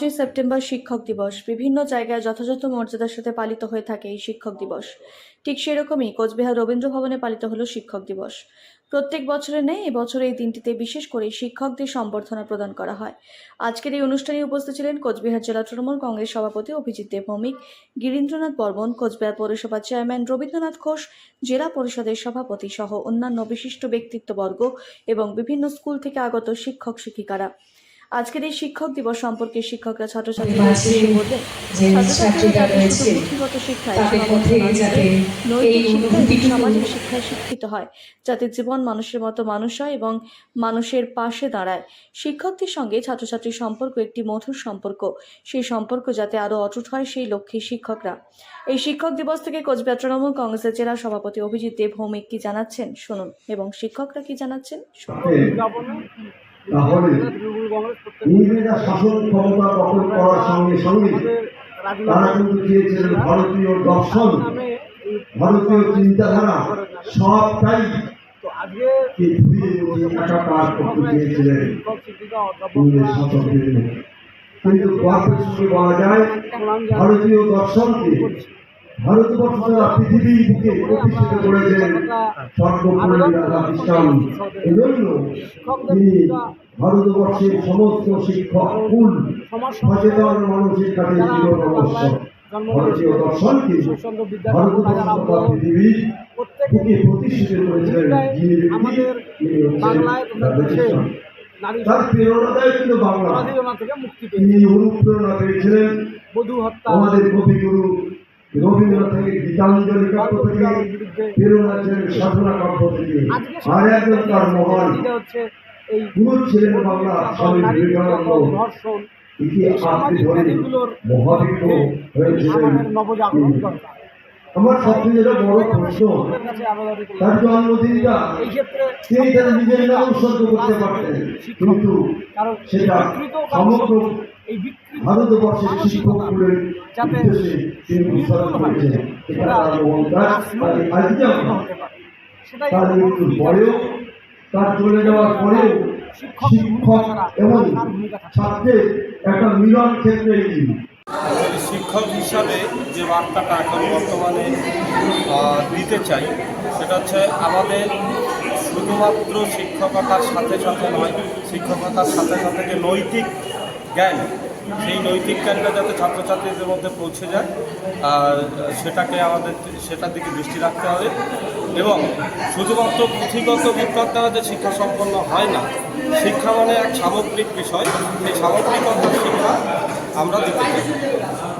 পাঁচই সেপ্টেম্বর শিক্ষক দিবস। বিভিন্ন জায়গায় যথাযথ মর্যাদার সাথে পালিত হয়ে থাকে এই শিক্ষক দিবস। ঠিক সেরকমই কোচবিহার রবীন্দ্র ভবনে পালিত হলো শিক্ষক দিবস। প্রত্যেক বছরের নেই এবছর এই দিনটিতে বিশেষ করে শিক্ষকদের সম্বর্ধনা প্রদান করা হয়। আজকের এই অনুষ্ঠানে উপস্থিত ছিলেন কোচবিহার জেলা তৃণমূল কংগ্রেস সভাপতি অভিজিৎ দেব ভৌমিক, গিরীন্দ্রনাথ বর্মন, কোচবিহার পৌরসভার চেয়ারম্যান রবীন্দ্রনাথ ঘোষ, জেলা পরিষদের সভাপতি সহ অন্যান্য বিশিষ্ট ব্যক্তিত্ববর্গ এবং বিভিন্ন স্কুল থেকে আগত শিক্ষক শিক্ষিকারা আজকের এই শিক্ষক দিবস সম্পর্কে শিক্ষকরা ছাত্রছাত্রীদের মাঝে উদ্দেশ্যে বললেন ছাত্রছাত্রীরা শুধু পুঁথিগত শিক্ষায় নৈতিক সামাজিক শিক্ষিত হয় যাতে জীবন মানুষের মতো মানুষ হয় এবং মানুষের পাশে দাঁড়ায়। শিক্ষকদের সঙ্গে ছাত্রছাত্রীর সম্পর্ক একটি মধুর সম্পর্ক সেই সম্পর্ক যাতে আরও অটুট হয় সেই লক্ষ্যে শিক্ষকরা। এই শিক্ষক দিবস থেকে কোচবিহার তৃণমূল কংগ্রেসের জেলা সভাপতি অভিজিৎ দেব ভৌমিক কি জানাচ্ছেন? শুনুন এবং শিক্ষকরা কি জানাচ্ছেন? শুনুন। তাহলে ইংরেজরা শাসন ক্ষমতা দখল করার সঙ্গে সঙ্গে তারা কিন্তু চেয়েছিলেন ভারতীয় দর্শন। ভারতীয় চিন্তাধারা সবটাই কে ধুয়ে মুছে একাকার করতে চেয়েছিলেন। ইংরেজ শাসকদের কিন্তু সঙ্গে বলা যায় ভারতীয় দর্শনকে ভারতবর্ষ ছাড়া পৃথিবীর বুকে প্রতিষ্ঠিত করেছেন সর্বপল্লী এজন্য তিনি ভারতবর্ষের সমস্ত শিক্ষক কুল সচেতন মানুষের কাছে চির নমস্য ভারতীয় দর্শনকে ভারতবর্ষ পৃথিবীর বুকে প্রতিষ্ঠিত করেছিলেন যিনি ব্যক্তি তিনি হচ্ছেন তার প্রেরণাদায় কিন্তু বাংলা। তিনি অনুপ্রেরণা পেয়েছিলেন আমাদের কবিগুরু রবীন্দ্রনাথ থেকে গীতাঞ্জলি কাব্য থেকে প্রেরণা সাধনা কাব্য থেকে আর একজন তার মহান এটা হচ্ছে এই গুরু ছিলেন বাংলা স্বামী বিবেকানন্দ। ধর্ষণ আপনি ধরে মহাবিজ্ঞ হয়েছিলেন আমার সবচেয়ে যেটা বড় প্রশ্ন তার জন্মদিনটা তিনি তার নিজের নাম উৎসর্গ করতে পারতেন কিন্তু সেটা সমগ্র ভারতবর্ষের শিক্ষকগুলোর উদ্দেশ্যে তিনি উৎসর্গ করেছেন তার মৃত্যুর পরেও, তার চলে যাওয়ার পরেও শিক্ষক এবং ছাত্রের একটা মিলন ক্ষেত্রে। শিক্ষক হিসাবে যে বার্তাটা এখন বর্তমানে দিতে চাই, সেটা হচ্ছে আমাদের শুধুমাত্র শিক্ষকতার সাথে সাথে নয়, শিক্ষকতার সাথে সাথে যে নৈতিক জ্ঞান, সেই নৈতিক জ্ঞানটা যাতে ছাত্রছাত্রীদের মধ্যে পৌঁছে যায়, আর সেটাকে আমাদের সেটার দিকে দৃষ্টি রাখতে হবে। এবং শুধুমাত্র পুঁথিগত বিজ্ঞান দ্বারা যে শিক্ষা সম্পন্ন হয় না, শিক্ষা মানে এক সামগ্রিক বিষয়। সেই সামগ্রিকতার শিক্ষা 我们都是。